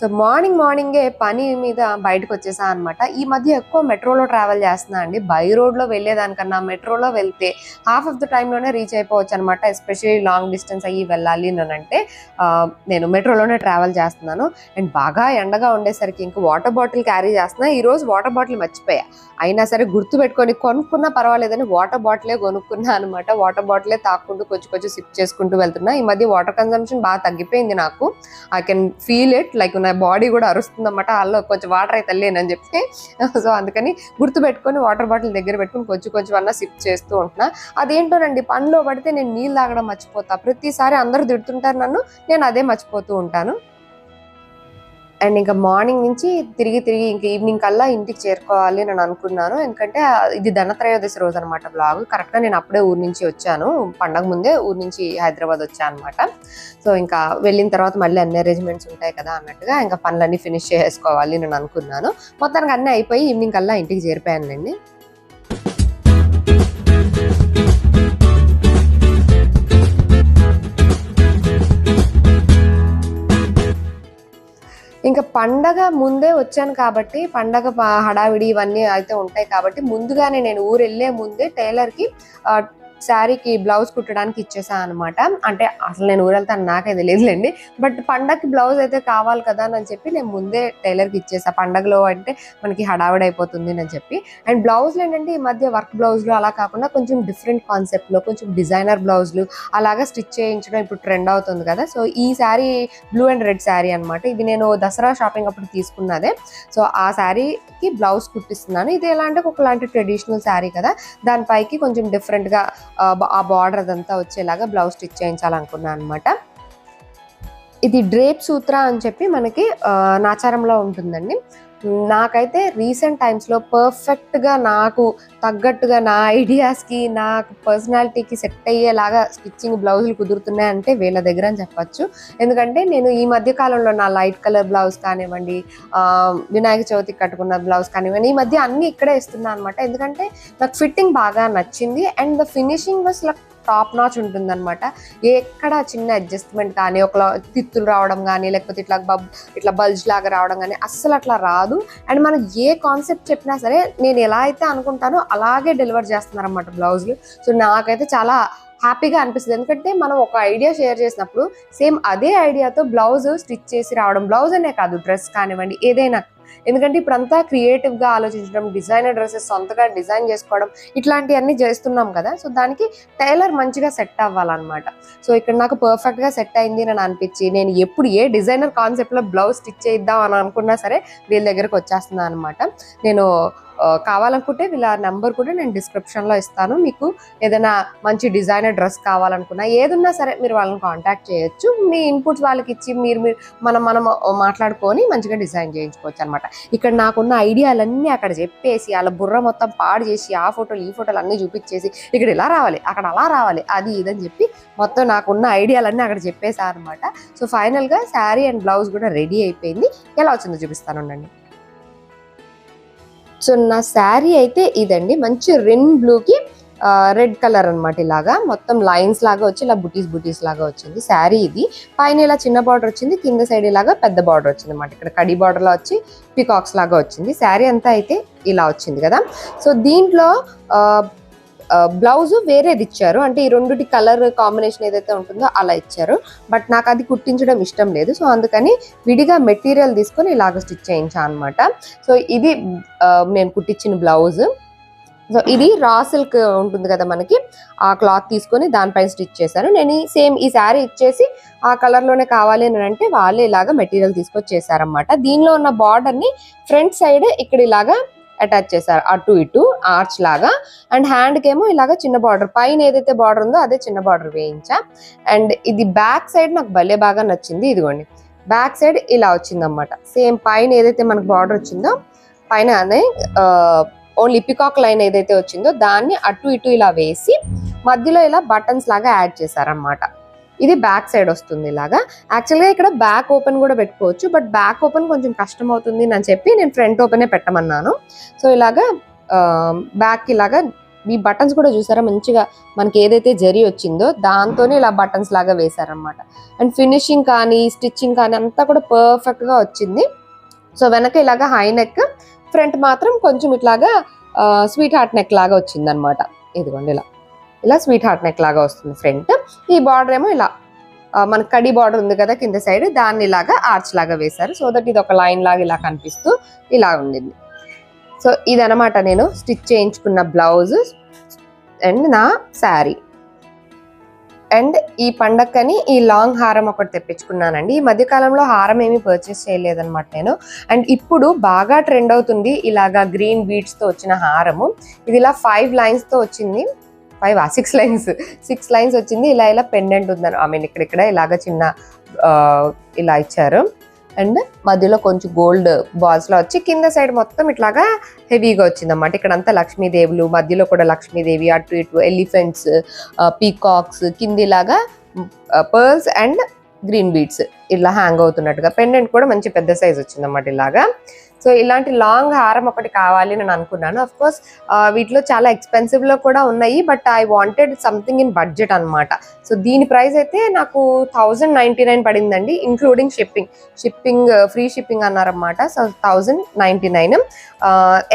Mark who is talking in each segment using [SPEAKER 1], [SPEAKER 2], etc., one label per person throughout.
[SPEAKER 1] So morning మార్నింగే పని మీద బయటకు వచ్చేసా అనమాట ఈ మధ్య ఎక్కువ మెట్రోలో ట్రావెల్ చేస్తున్నా అండి. బై రోడ్లో వెళ్ళేదానికన్నా మెట్రోలో వెళ్తే హాఫ్ ఆఫ్ ద టైంలోనే రీచ్ అయిపోవచ్చు అనమాట ఎస్పెషల్లీ లాంగ్ డిస్టెన్స్ అయ్యి వెళ్ళాలి అని అంటే నేను మెట్రోలోనే ట్రావెల్ చేస్తున్నాను. అండ్ బాగా ఎండగా ఉండేసరికి ఇంకా వాటర్ బాటిల్ క్యారీ చేస్తున్నా. ఈ రోజు వాటర్ బాటిల్ మర్చిపోయా. అయినా సరే గుర్తు పెట్టుకొని కొనుక్కున్నా పర్వాలేదని వాటర్ బాటిలే కొనుక్కున్నా అనమాట వాటర్ బాటిలే తాక్కుంటూ కొంచెం కొంచెం సిప్ చేసుకుంటూ వెళ్తున్నా. ఈ మధ్య వాటర్ కన్సంప్షన్ బాగా తగ్గిపోయింది నాకు. I can feel it like నా బాడీ కూడా అరుస్తుంది అనమాట అల్లో కొంచెం వాటర్ అయితే లేనని చెప్పి. సో అందుకని గుర్తు పెట్టుకొని వాటర్ బాటిల్ దగ్గర పెట్టుకొని కొంచెం కొంచెం అన్న సిప్ చేస్తూ ఉంటున్నా. అదేంటోనండి పనిలో పడితే నేను నీళ్ళు తాగడం మర్చిపోతా. ప్రతిసారి అందరూ తిడుతుంటారు నన్ను నేను అదే మర్చిపోతూ ఉంటాను. అండ్ ఇంకా మార్నింగ్ నుంచి తిరిగి తిరిగి ఇంకా ఈవినింగ్ కల్లా ఇంటికి చేరుకోవాలి నేను అనుకున్నాను. ఎందుకంటే ఇది ధనత్రయోదశి రోజు అనమాట బ్లాగ్ కరెక్ట్గా నేను అప్పుడే ఊరు నుంచి వచ్చాను. పండగ ముందే ఊరు నుంచి హైదరాబాద్ వచ్చాను అనమాట సో ఇంకా వెళ్ళిన తర్వాత మళ్ళీ అన్ని అరేంజ్మెంట్స్ ఉంటాయి కదా అన్నట్టుగా ఇంకా పనులన్నీ ఫినిష్ చేసుకోవాలి నేను అనుకున్నాను. మొత్తానికి అన్నీ అయిపోయి ఈవినింగ్ కల్లా ఇంటికి చేరిపోయానండి పండగ ముందే వచ్చాను కాబట్టి పండగ హడావిడి ఇవన్నీ అయితే ఉంటాయి కాబట్టి ముందుగానే నేను ఊరు వెళ్ళే ముందే టైలర్కి శారీకి బ్లౌజ్ కుట్టడానికి ఇచ్చేసా అనమాట అంటే అసలు నేను ఊరు వెళ్తాను నాకే తెలియదులేండి. బట్ పండగకి బ్లౌజ్ అయితే కావాలి కదా అని చెప్పి నేను ముందే టైలర్కి ఇచ్చేసా. పండగలో అంటే మనకి హడావిడి అయిపోతుంది అని చెప్పి. అండ్ బ్లౌజ్లు ఏంటంటే ఈ మధ్య వర్క్ బ్లౌజ్లు అలా కాకుండా కొంచెం డిఫరెంట్ కాన్సెప్ట్లో కొంచెం డిజైనర్ బ్లౌజ్లు అలాగా స్టిచ్ చేయించడం ఇప్పుడు ట్రెండ్ అవుతుంది కదా. సో ఈ sari blue and red sari అనమాట ఇది నేను దసరా షాపింగ్ అప్పుడు తీసుకున్నదే. సో ఆ శారీకి బ్లౌజ్ కుట్టిస్తున్నాను. ఇది ఎలా అంటే ఒకలాంటి ట్రెడిషనల్ శారీ కదా. దానిపైకి కొంచెం డిఫరెంట్గా ఆ బార్డర్ అదంతా వచ్చేలాగా బ్లౌజ్ స్టిచ్ చేయించాలనుకున్నాను అనమాట ఇది డ్రేప్ సూత్ర అని చెప్పి మనకి నాచారంలో ఉంటుందండి. నాకైతే రీసెంట్ టైమ్స్లో పర్ఫెక్ట్గా నాకు తగ్గట్టుగా నా ఐడియాస్కి నా పర్సనాలిటీకి సెట్ అయ్యేలాగా స్టిచ్చింగ్ బ్లౌజులు కుదురుతున్నాయి అంటే వీళ్ళ దగ్గర అని చెప్పచ్చు. ఎందుకంటే నేను ఈ మధ్య కాలంలో నా లైట్ కలర్ బ్లౌజ్ కానివ్వండి వినాయక చవితికి కట్టుకున్న బ్లౌజ్ కానివ్వండి ఈ మధ్య అన్ని ఇక్కడే ఇస్తున్నా అనమాట ఎందుకంటే నాకు ఫిట్టింగ్ బాగా నచ్చింది. And the finishing was like top notch ఉంటుంది అనమాట ఎక్కడ చిన్న అడ్జస్ట్మెంట్ కానీ ఒక తిత్తులు రావడం కానీ లేకపోతే ఇట్లా బబ్ ఇట్లా బల్జ్ లాగా రావడం కానీ అస్సలు అట్లా రాదు. అండ్ మనం ఏ కాన్సెప్ట్ చెప్పినా సరే నేను ఎలా అయితే అనుకుంటానో అలాగే డెలివర్ చేస్తున్నారనమాట బ్లౌజ్లు. సో నాకైతే చాలా హ్యాపీగా అనిపిస్తుంది. ఎందుకంటే మనం ఒక ఐడియా షేర్ చేసినప్పుడు సేమ్ అదే ఐడియాతో బ్లౌజ్ స్టిచ్ చేసి రావడం. బ్లౌజ్ అనే కాదు డ్రెస్ కానివ్వండి ఏదైనా ఎందుకంటే ఇప్పుడంతా క్రియేటివ్గా ఆలోచించడం డిజైనర్ డ్రెస్సెస్ సొంతగా డిజైన్ చేసుకోవడం ఇట్లాంటివన్నీ చేస్తున్నాం కదా. సో దానికి టైలర్ మంచిగా సెట్ అవ్వాలన్నమాట. సో ఇక్కడ నాకు పర్ఫెక్ట్గా సెట్ అయింది అని అనిపించి నేను ఎప్పుడు ఏ డిజైనర్ కాన్సెప్ట్లో బ్లౌజ్ స్టిచ్ చేద్దాం అని అనుకున్నా సరే వీళ్ళ దగ్గరకు వచ్చేస్తున్నాను అనమాట నేను కావాలనుకుంటే వీళ్ళ నెంబర్ కూడా నేను డిస్క్రిప్షన్లో ఇస్తాను. మీకు ఏదైనా మంచి డిజైనర్ డ్రెస్ కావాలనుకున్నా ఏదున్నా సరే మీరు వాళ్ళని కాంటాక్ట్ చేయొచ్చు. మీ ఇన్పుట్స్ వాళ్ళకి ఇచ్చి మీరు మీరు మనం మనం మాట్లాడుకొని మంచిగా డిజైన్ చేయించుకోవచ్చు అనమాట ఇక్కడ నాకున్న ఐడియాలన్నీ అక్కడ చెప్పేసి వాళ్ళ బుర్ర మొత్తం పాడు చేసి ఆ ఫోటోలు ఈ ఫోటోలు అన్నీ చూపించేసి ఇక్కడ ఇలా రావాలి అక్కడ అలా రావాలి అది ఇదని చెప్పి మొత్తం నాకున్న ఐడియాలన్నీ అక్కడ చెప్పేశారు అనమాట సో ఫైనల్గా శారీ అండ్ బ్లౌజ్ కూడా రెడీ అయిపోయింది. ఎలా వచ్చిందో చూపిస్తాను ఉండండి. సో నా శారీ అయితే ఇదండి. మంచి రెన్ బ్లూకి రెడ్ కలర్ అన్నమాట ఇలాగా. మొత్తం లైన్స్ లాగా వచ్చి ఇలా బుటీస్ బుటీస్ లాగా వచ్చింది శారీ ఇది. పైన ఇలా చిన్న బార్డర్ వచ్చింది కింద సైడ్ ఇలాగా పెద్ద బార్డర్ వచ్చింది అనమాట ఇక్కడ కడి బార్డర్లో వచ్చి పికాక్స్ లాగా వచ్చింది. శారీ అంతా అయితే ఇలా వచ్చింది కదా. సో దీంట్లో బ్లౌజ్ వేరేది ఇచ్చారు. అంటే ఈ రెండుటి కలర్ కాంబినేషన్ ఏదైతే ఉంటుందో అలా ఇచ్చారు. బట్ నాకు అది కుట్టించడం ఇష్టం లేదు. సో అందుకని విడిగా మెటీరియల్ తీసుకొని ఇలాగ స్టిచ్ చేయించాను అనమాట సో ఇది నేను కుట్టించిన బ్లౌజ్. సో ఇది రా సిల్క్ ఉంటుంది కదా మనకి. ఆ క్లాత్ తీసుకొని దానిపైన స్టిచ్ చేశాను నేను సేమ్ ఈ శారీ ఇచ్చేసి ఆ కలర్లోనే కావాలి అని అంటే వాళ్ళే ఇలాగా మెటీరియల్ తీసుకొచ్చి చేశారనమాట దీనిలో ఉన్న బార్డర్ని ఫ్రంట్ సైడ్ ఇక్కడ ఇలాగా అటాచ్ చేశారు. అటు ఇటు ఆర్చ్ లాగా. అండ్ హ్యాండ్కేమో ఇలాగ ఇలాగా చిన్న బార్డర్ పైన ఏదైతే బార్డర్ ఉందో అదే చిన్న బార్డర్ వేయించా. అండ్ ఇది బ్యాక్ సైడ్ నాకు భలే బాగా నచ్చింది. ఇదిగోండి. బ్యాక్ సైడ్ ఇలా వచ్చిందనమాట సేమ్ పైన ఏదైతే మనకు బార్డర్ వచ్చిందో పైన అనే ఓన్లీ పికాక్ లైన్ ఏదైతే వచ్చిందో దాన్ని అటు ఇటు ఇలా వేసి మధ్యలో ఇలా బటన్స్ లాగా యాడ్ చేశారనమాట ఇది బ్యాక్ సైడ్ వస్తుంది ఇలాగా. యాక్చువల్గా ఇక్కడ బ్యాక్ ఓపెన్ కూడా పెట్టుకోవచ్చు బట్ బ్యాక్ ఓపెన్ కొంచెం కష్టం అవుతుంది అని చెప్పి నేను ఫ్రంట్ ఓపెనే పెట్టమన్నాను. సో ఇలాగా బ్యాక్ ఇలాగా ఈ బటన్స్ కూడా చూసారా మంచిగా మనకి ఏదైతే జరీ వచ్చిందో దాంతోనే ఇలా బటన్స్ లాగా వేశారనమాట అండ్ ఫినిషింగ్ కానీ స్టిచ్చింగ్ కానీ అంతా కూడా పర్ఫెక్ట్గా వచ్చింది. సో వెనక ఇలాగా హై నెక్ ఫ్రంట్ మాత్రం కొంచెం ఇట్లాగా స్వీట్ హార్ట్ నెక్ లాగా వచ్చిందనమాట ఇదిగోండి ఇలా. ఇలా స్వీట్ హార్ట్ నెక్ లాగా వస్తుంది ఫ్రంట్ ఈ బార్డర్ ఏమో ఇలా మన కడి బార్డర్ ఉంది కదా కింద సైడ్ దాన్ని ఇలాగా ఆర్చ్ లాగా వేశారు. సో దట్ ఇది ఒక లైన్ లాగా ఇలా కనిపిస్తూ ఇలా ఉండింది. సో ఇదనమాట నేను స్టిచ్ చేయించుకున్న బ్లౌజ్ అండ్ నా శారీ అండ్ ఈ పండక్కని ఈ లాంగ్ హారం ఒకటి తెప్పించుకున్నానండి. ఈ మధ్యకాలంలో హారం ఏమీ పర్చేస్ చేయలేదన్నమాట నేను. అండ్ ఇప్పుడు బాగా ట్రెండ్ అవుతుంది ఇలాగా గ్రీన్ బీట్స్తో వచ్చిన హారము. ఇది ఇలా ఫైవ్ లైన్స్తో వచ్చింది. ఫైవ్ ఆ? సిక్స్ లైన్స్ సిక్స్ లైన్స్ వచ్చింది. ఇలా ఇలా పెండెంట్ ఉందని. ఐ మీన్ ఇక్కడ ఇలాగ చిన్న ఆ, ఇలా ఇచ్చారు. అండ్ మధ్యలో కొంచెం గోల్డ్ బాల్స్లో వచ్చి కింద సైడ్ మొత్తం ఇట్లాగా హెవీగా వచ్చింది అన్నమాట ఇక్కడ అంతా లక్ష్మీదేవులు మధ్యలో కూడా లక్ష్మీదేవి అటు ఇటు ఎలిఫెంట్స్ పీకాక్స్ కిందిలాగా పర్ల్స్ అండ్ గ్రీన్ బీడ్స్ ఇలా హ్యాంగ్ అవుతున్నట్టుగా. పెండెంట్ కూడా మంచి పెద్ద సైజ్ వచ్చింది అన్నమాట ఇలాగా. సో ఇలాంటి లాంగ్ హారం ఒకటి కావాలి నేను అనుకున్నాను. అఫ్ కోర్స్ వీటిలో చాలా ఎక్స్పెన్సివ్లో కూడా ఉన్నాయి but I wanted something in budget అనమాట సో దీని ప్రైస్ అయితే నాకు థౌజండ్ నైంటీ నైన్ పడిందండి including shipping shipping free shipping అన్నారన్నమాట. So thousand ninety nine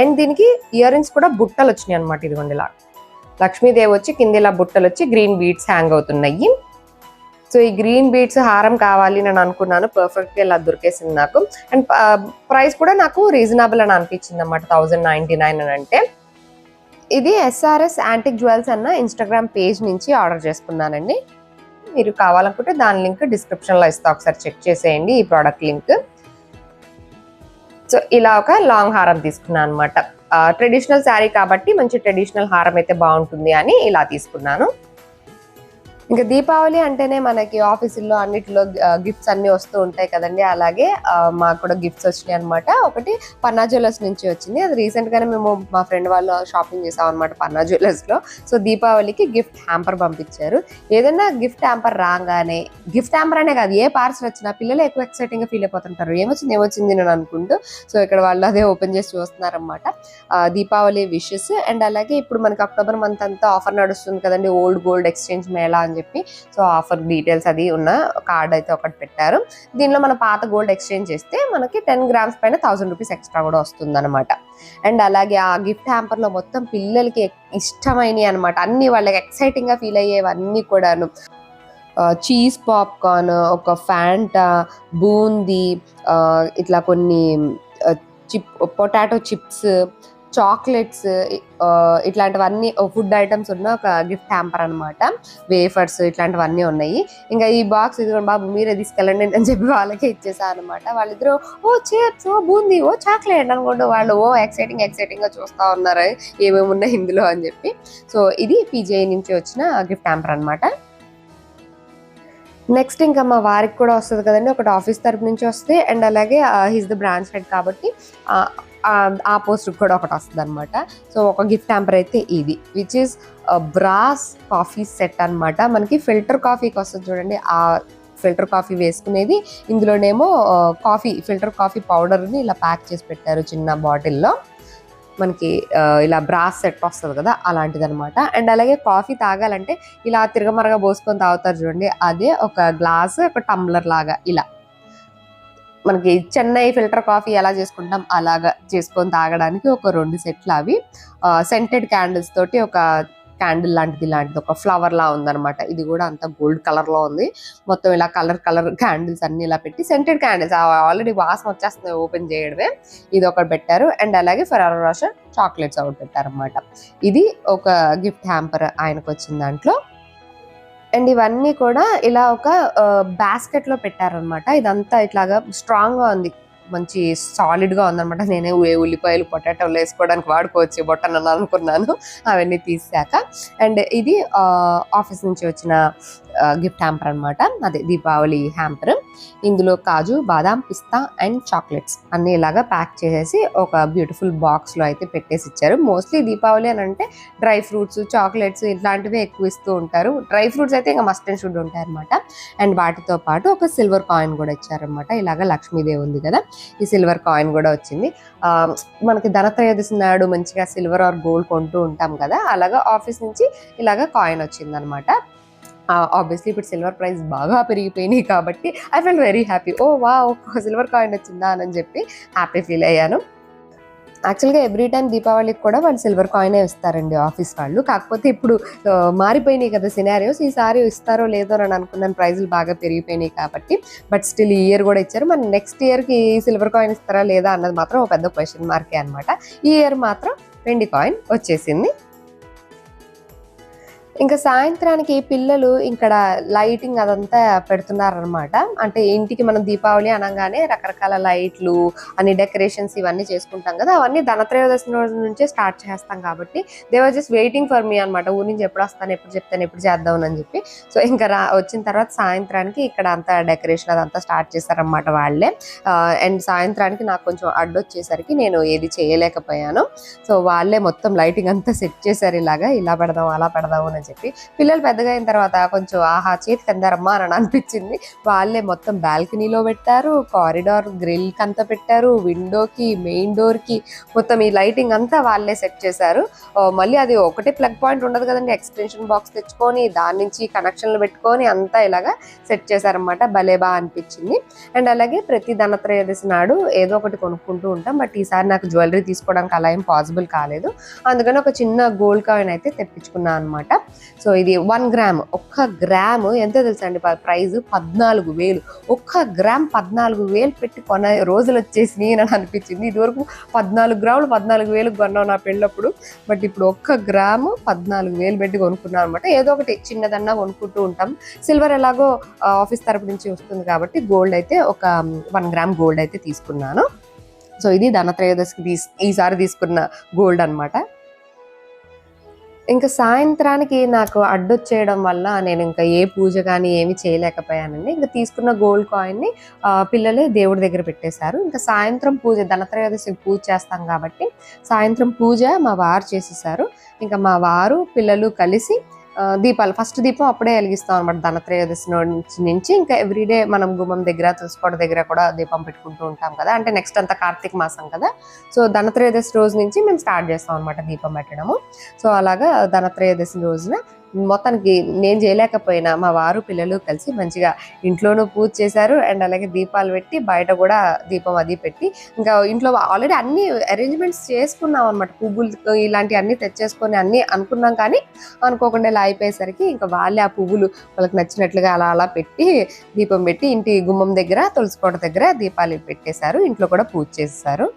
[SPEAKER 1] and దీనికి ఇయర్ రింగ్స్ కూడా బుట్టలు వచ్చినాయి అనమాట ఇదిగోండి ఇలా. లక్ష్మీదేవి వచ్చి కింద ఇలా బుట్టలు వచ్చి గ్రీన్ బీడ్స్ హ్యాంగ్ అవుతున్నాయి. సో ఈ గ్రీన్ బీడ్స్ హారం కావాలి నేను అనుకున్నాను. పర్ఫెక్ట్గా ఇలా దొరికేసింది నాకు. అండ్ ప్రైస్ uh, కూడా నాకు రీజనబుల్ అని అనిపించింది అనమాట థౌజండ్ నైంటీ నైన్ అని అంటే. ఇది ఎస్ఆర్ఎస్ యాంటిక్ జ్యువెల్స్ అన్న ఇన్స్టాగ్రామ్ పేజ్ నుంచి ఆర్డర్ చేసుకున్నానండి. మీరు కావాలనుకుంటే దాని లింక్ డిస్క్రిప్షన్లో ఇస్తా. ఒకసారి చెక్ చేసేయండి ఈ ప్రోడక్ట్ లింక్ సో ఇలా ఒక లాంగ్ హారం తీసుకున్నాను అనమాట ట్రెడిషనల్ శారీ కాబట్టి మంచి ట్రెడిషనల్ హారం అయితే బాగుంటుంది అని ఇలా తీసుకున్నాను. ఇంకా దీపావళి అంటేనే మనకి ఆఫీసుల్లో అన్నిటిలో గిఫ్ట్స్ అన్ని వస్తూ ఉంటాయి కదండి. అలాగే మాకు కూడా గిఫ్ట్స్ వచ్చినాయి అనమాట ఒకటి పన్నా జ్యువెలర్స్ నుంచి వచ్చింది. అది రీసెంట్గానే మేము మా ఫ్రెండ్ వాళ్ళు షాపింగ్ చేసాం అనమాట పన్నా జ్యువెలర్స్లో. సో దీపావళికి గిఫ్ట్ హ్యాంపర్ పంపించారు. ఏదైనా గిఫ్ట్ హ్యాంపర్ రాగానే గిఫ్ట్ హ్యాంపర్ అనే కాదు ఏ పార్సల్ వచ్చినా పిల్లలు ఎక్కువ ఎక్సైటింగ్గా ఫీల్ అయిపోతుంటారు. ఏమొచ్చింది ఏమొచ్చింది నేను అనుకుంటూ. సో ఇక్కడ వాళ్ళు అదే ఓపెన్ చేసి చూస్తున్నారనమాట దీపావళి విషెస్ అండ్ అలాగే ఇప్పుడు మనకి అక్టోబర్ మంత్ అంతా ఆఫర్ నడుస్తుంది కదండి. ఓల్డ్ గోల్డ్ ఎక్స్చేంజ్ మేళా అని చెప్పి. సో ఆఫర్ డీటెయిల్స్ అది ఉన్న కార్డ్ అయితే ఒకటి పెట్టారు. దీనిలో మన పాత గోల్డ్ ఎక్స్చేంజ్ చేస్తే మనకి టెన్ గ్రామ్స్ పైన థౌసండ్ రూపీస్ ఎక్స్ట్రా కూడా వస్తుంది అనమాట అండ్ అలాగే ఆ గిఫ్ట్ హ్యాంపర్లో మొత్తం పిల్లలకి ఇష్టమైనవి అనమాట అన్ని వాళ్ళకి ఎక్సైటింగ్గా ఫీల్ అయ్యేవన్నీ కూడాను. చీజ్ పాప్కార్న్ ఒక ఫ్యాంటా బూందీ ఇట్లా కొన్ని చిప్ పొటాటో చిప్స్ చాక్లెట్స్ ఇట్లాంటివన్నీ ఫుడ్ ఐటమ్స్ ఉన్న ఒక గిఫ్ట్ హ్యాంపర్ అనమాట వేఫర్స్ ఇట్లాంటివన్నీ ఉన్నాయి. ఇంకా ఈ బాక్స్ ఇదిగోండి బాబు మీరే తీసుకెళ్ళండి అని చెప్పి వాళ్ళకే ఇచ్చేసా అనమాట వాళ్ళిద్దరు ఓ చేప్స్ ఓ బూందీ ఓ చాక్లెట్ అనుకుంటూ వాళ్ళు ఓ ఎక్సైటింగ్ ఎక్సైటింగ్గా చూస్తూ ఉన్నారు. ఏమేమి ఉన్నాయి ఇందులో? అని చెప్పి. సో ఇది పీజే నుంచి వచ్చిన గిఫ్ట్ హ్యాంపర్ అనమాట నెక్స్ట్ ఇంకా మా వారికి కూడా వస్తుంది కదండి. ఒకటి ఆఫీస్ తరపు నుంచి వస్తే అండ్ అలాగే హిస్ ద బ్రాంచ్ హెడ్ కాబట్టి ఆ, పోస్ట్ కూడా ఒకటి వస్తుంది అనమాట సో ఒక గిఫ్ట్ హ్యాంపర్ అయితే ఇది which is brass coffee set అన్నమాట. మనకి ఫిల్టర్ కాఫీకి వస్తుంది చూడండి ఆ ఫిల్టర్ కాఫీ వేసుకునేది. ఇందులోనేమో కాఫీ ఫిల్టర్ కాఫీ పౌడర్ని ఇలా ప్యాక్ చేసి పెట్టారు చిన్న బాటిల్లో మనకి ఇలా బ్రాస్ సెట్ వస్తుంది కదా అలాంటిది అనమాట అండ్ అలాగే కాఫీ తాగాలంటే ఇలా తిరగమరగా పోసుకొని తాగుతారు చూడండి. అదే ఒక గ్లాస్ ఒక టంబ్లర్ లాగా ఇలా. మనకి చెన్నై ఫిల్టర్ కాఫీ ఎలా చేసుకుంటాం అలాగా చేసుకొని తాగడానికి ఒక రెండు సెట్లు అవి సెంటెడ్ క్యాండిల్స్ తోటి ఒక క్యాండిల్ లాంటిది లాంటిది ఒక ఫ్లవర్ లా ఉందన్నమాట. ఇది కూడా అంత గోల్డ్ కలర్లో ఉంది. మొత్తం ఇలా కలర్ కలర్ క్యాండిల్స్ అన్ని ఇలా పెట్టి సెంటెడ్ క్యాండిల్స్ ఆల్రెడీ వాసన వచ్చేస్తుంది ఓపెన్ చేయడమే. ఇది ఒకటి పెట్టారు. అండ్ అలాగే ఫెరారో రోషర్ చాక్లెట్స్ ఒకటి పెట్టారనమాట ఇది ఒక గిఫ్ట్ హ్యాంపర్ ఆయనకు వచ్చిన దాంట్లో. అండ్ ఇవన్నీ కూడా ఇలా ఒక బాస్కెట్లో పెట్టారనమాట ఇదంతా ఇట్లాగా స్ట్రాంగ్గా ఉంది. మంచి సాలిడ్గా ఉందన్నమాట. నేనే ఉల్లిపాయలు పొటాటోలు వేసుకోవడానికి వాడుకోవచ్చు బొట్టనని అనుకున్నాను. అవన్నీ తీసాక. అండ్ ఇది ఆఫీస్ నుంచి వచ్చిన గిఫ్ట్ హ్యాంపర్ అనమాట అదే దీపావళి హ్యాంపర్ ఇందులో కాజు బాదాం పిస్తా అండ్ చాక్లెట్స్ అన్ని ఇలాగా ప్యాక్ చేసేసి ఒక బ్యూటిఫుల్ బాక్స్లో అయితే పెట్టేసి ఇచ్చారు. మోస్ట్లీ దీపావళి అని అంటే డ్రై ఫ్రూట్స్ చాక్లెట్స్ ఇట్లాంటివి ఎక్కువ ఇస్తూ ఉంటారు. డ్రై ఫ్రూట్స్ అయితే ఇంకా మస్ట్ అండ్ షుడ్ ఉంటాయి అనమాట అండ్ వాటితో పాటు ఒక సిల్వర్ కాయిన్ కూడా ఇచ్చారనమాట ఇలాగ లక్ష్మీదేవి ఉంది కదా ఈ సిల్వర్ కాయిన్ కూడా వచ్చింది. మనకి ధనత్రయోదశి నాడు మంచిగా సిల్వర్ ఆర్ గోల్డ్ కొంటూ ఉంటాం కదా అలాగా ఆఫీస్ నుంచి ఇలాగ కాయిన్ వచ్చింది అనమాట ఆబ్వియస్లీ ఇప్పుడు సిల్వర్ ప్రైస్ బాగా పెరిగిపోయినాయి కాబట్టి ఐ ఫీల్ వెరీ హ్యాపీ ఓ వా ఒక సిల్వర్ కాయిన్ వచ్చిందా అని చెప్పి హ్యాపీ ఫీల్ అయ్యాను. యాక్చువల్గా ఎవ్రీ టైం దీపావళికి కూడా వాళ్ళు సిల్వర్ కాయినే ఇస్తారండి ఆఫీస్ వాళ్ళు. కాకపోతే ఇప్పుడు మారిపోయినాయి కదా సినారియోస్ ఈసారి ఇస్తారో లేదో అని అనుకున్నాను ప్రైజులు బాగా పెరిగిపోయినాయి కాబట్టి. బట్ స్టిల్ ఈ ఇయర్ కూడా ఇచ్చారు. మన నెక్స్ట్ ఇయర్కి సిల్వర్ కాయిన్ ఇస్తారా లేదా అన్నది మాత్రం ఒక పెద్ద క్వశ్చన్ మార్కే అనమాట ఈ ఇయర్ మాత్రం వెండి కాయిన్ వచ్చేసింది. ఇంకా సాయంత్రానికి పిల్లలు ఇక్కడ లైటింగ్ అదంతా పెడుతున్నారనమాట అంటే ఇంటికి మనం దీపావళి అనగానే రకరకాల లైట్లు అన్ని డెకరేషన్స్ ఇవన్నీ చేసుకుంటాం కదా అవన్నీ ధనత్రయోదశి రోజు నుంచే స్టార్ట్ చేస్తాం కాబట్టి they're just waiting for me అనమాట ఊరి నుంచి ఎప్పుడు వస్తాను ఎప్పుడు చెప్తాను ఎప్పుడు చేద్దాం అని చెప్పి. సో ఇంకా రా వచ్చిన తర్వాత సాయంత్రానికి ఇక్కడ అంతా డెకరేషన్ అదంతా స్టార్ట్ చేశారనమాట వాళ్ళే. అండ్ సాయంత్రానికి నాకు కొంచెం అడ్డొచ్చేసరికి నేను ఏది చేయలేకపోయాను. సో వాళ్ళే మొత్తం లైటింగ్ అంతా సెట్ చేశారు ఇలాగా ఇలా పెడదాం అలా పెడదాం అని చెప్పి పిల్లలు పెద్దగా అయిన తర్వాత కొంచెం ఆహా చేతికి అందారమ్మా అని అనిపించింది. వాళ్ళే మొత్తం బాల్కనీలో పెట్టారు కారిడార్ గ్రిల్ అంతా పెట్టారు విండోకి మెయిన్ డోర్కి మొత్తం ఈ లైటింగ్ అంతా వాళ్ళే సెట్ చేశారు. మళ్ళీ అది ఒకటే ప్లగ్ పాయింట్ ఉండదు కదండి ఎక్స్టెన్షన్ బాక్స్ తెచ్చుకొని దాని నుంచి కనెక్షన్లు పెట్టుకొని అంతా ఇలాగా సెట్ చేశారనమాట భలే బా అనిపించింది. అండ్ అలాగే ప్రతి ధనత్రయోదశి నాడు ఏదో ఒకటి కొనుక్కుంటూ ఉంటాం. బట్ ఈసారి నాకు జ్యువెలరీ తీసుకోవడానికి అలా ఏం పాసిబుల్ కాలేదు. అందుకని ఒక చిన్న గోల్డ్ కాయిన్ అయితే తెప్పించుకున్నాను అనమాట సో ఇది వన్ గ్రామ్ ఒక్క గ్రామ్ ఎంత తెలుసా అండి ప్రైస్ పద్నాలుగు వేలు. ఒక్క గ్రామ్ పద్నాలుగు వేలు పెట్టి కొన రోజులు వచ్చేసినాయి అని అనిపించింది. ఇదివరకు పద్నాలుగు గ్రాములు పద్నాలుగు వేలు కొన్నాం నా పెళ్ళప్పుడు. బట్ ఇప్పుడు ఒక్క గ్రాము పద్నాలుగు వేలు పెట్టి కొనుక్కున్నాను అనమాట ఏదో ఒకటి చిన్నదన్నా కొనుక్కుంటూ ఉంటాం. సిల్వర్ ఎలాగో ఆఫీస్ తరపు నుంచి వస్తుంది కాబట్టి గోల్డ్ అయితే ఒక వన్ గ్రామ్ గోల్డ్ అయితే తీసుకున్నాను. సో ఇది ధనత్రయోదశికి తీస్ ఈసారి తీసుకున్న గోల్డ్ అన్నమాట. ఇంకా సాయంత్రానికి నాకు అడ్డొచ్చేయడం వల్ల నేను ఇంకా ఏ పూజ కానీ ఏమి చేయలేకపోయానండి. ఇంకా తీసుకున్న గోల్డ్ కాయిన్ని పిల్లలే దేవుడి దగ్గర పెట్టేశారు. ఇంకా సాయంత్రం పూజ ధనత్రయోదశికి పూజ చేస్తాం కాబట్టి సాయంత్రం పూజ మా వారు చేసేసారు ఇంకా మా వారు పిల్లలు కలిసి దీపాలు. ఫస్ట్ దీపం అప్పుడే వెలిగిస్తాం అనమాట ధనత్రయోదశి నుంచి నుంచి ఇంకా ఎవ్రీడే మనం గుమ్మం దగ్గర తులసికోట దగ్గర కూడా దీపం పెట్టుకుంటూ ఉంటాం కదా. అంటే నెక్స్ట్ అంతా కార్తీక మాసం కదా. సో ధనత్రయోదశి రోజు నుంచి మేము స్టార్ట్ చేస్తాం అనమాట దీపం పెట్టడము. సో అలాగా ధనత్రయోదశి రోజున మొత్తానికి నేను చేయలేకపోయినా మా వారు పిల్లలు కలిసి మంచిగా ఇంట్లోనూ పూజ చేశారు. అండ్ అలాగే దీపాలు పెట్టి బయట కూడా దీపం అది పెట్టి ఇంకా ఇంట్లో ఆల్రెడీ అన్ని అరేంజ్మెంట్స్ చేసుకున్నాం అనమాట పువ్వులు ఇలాంటివి అన్నీ తెచ్చేసుకొని అన్ని అనుకున్నాం కానీ అనుకోకుండా ఇలా అయిపోయేసరికి ఇంకా వాళ్ళే ఆ పువ్వులు వాళ్ళకి నచ్చినట్లుగా అలా అలా పెట్టి దీపం పెట్టి ఇంటి గుమ్మం దగ్గర తులసికోట దగ్గర దీపాలు పెట్టేశారు. ఇంట్లో కూడా పూజ చేసేసారు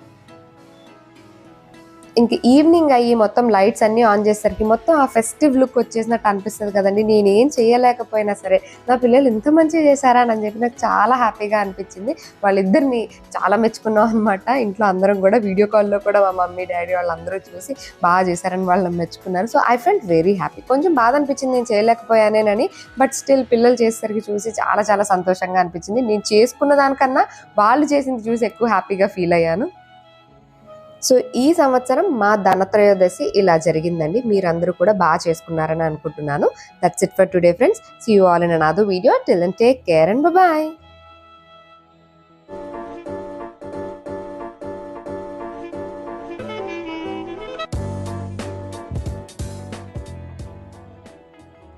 [SPEAKER 1] ఇంక ఈవినింగ్ అయ్యి మొత్తం లైట్స్ అన్ని ఆన్ చేసేసరికి మొత్తం ఆ ఫెస్టివ్ లుక్ వచ్చేసినట్టు అనిపిస్తుంది కదండి. నేనేం చేయలేకపోయినా సరే నా పిల్లలు ఇంత మంచిగా చేశారా? అని చెప్పి నాకు చాలా హ్యాపీగా అనిపించింది. వాళ్ళిద్దరిని చాలా మెచ్చుకున్నాం అనమాట ఇంట్లో అందరం కూడా వీడియో కాల్లో కూడా మా మమ్మీ డాడీ వాళ్ళందరూ చూసి బాగా చేశారని వాళ్ళని మెచ్చుకున్నారు. So I felt very happy కొంచెం బాధ అనిపించింది నేను చేయలేకపోయానేనని. బట్ స్టిల్ పిల్లలు చేసేసరికి చూసి చాలా చాలా సంతోషంగా అనిపించింది. నేను చేసుకున్న దానికన్నా వాళ్ళు చేసింది చూసి ఎక్కువ హ్యాపీగా ఫీల్ అయ్యాను. సో ఈ సంవత్సరం మా ధనత్రయోదశి ఇలా జరిగిందండి. మీరందరూ కూడా బాగా చేసుకున్నారని అనుకుంటున్నాను. That's it for today friends see you all in another video till and take care and bye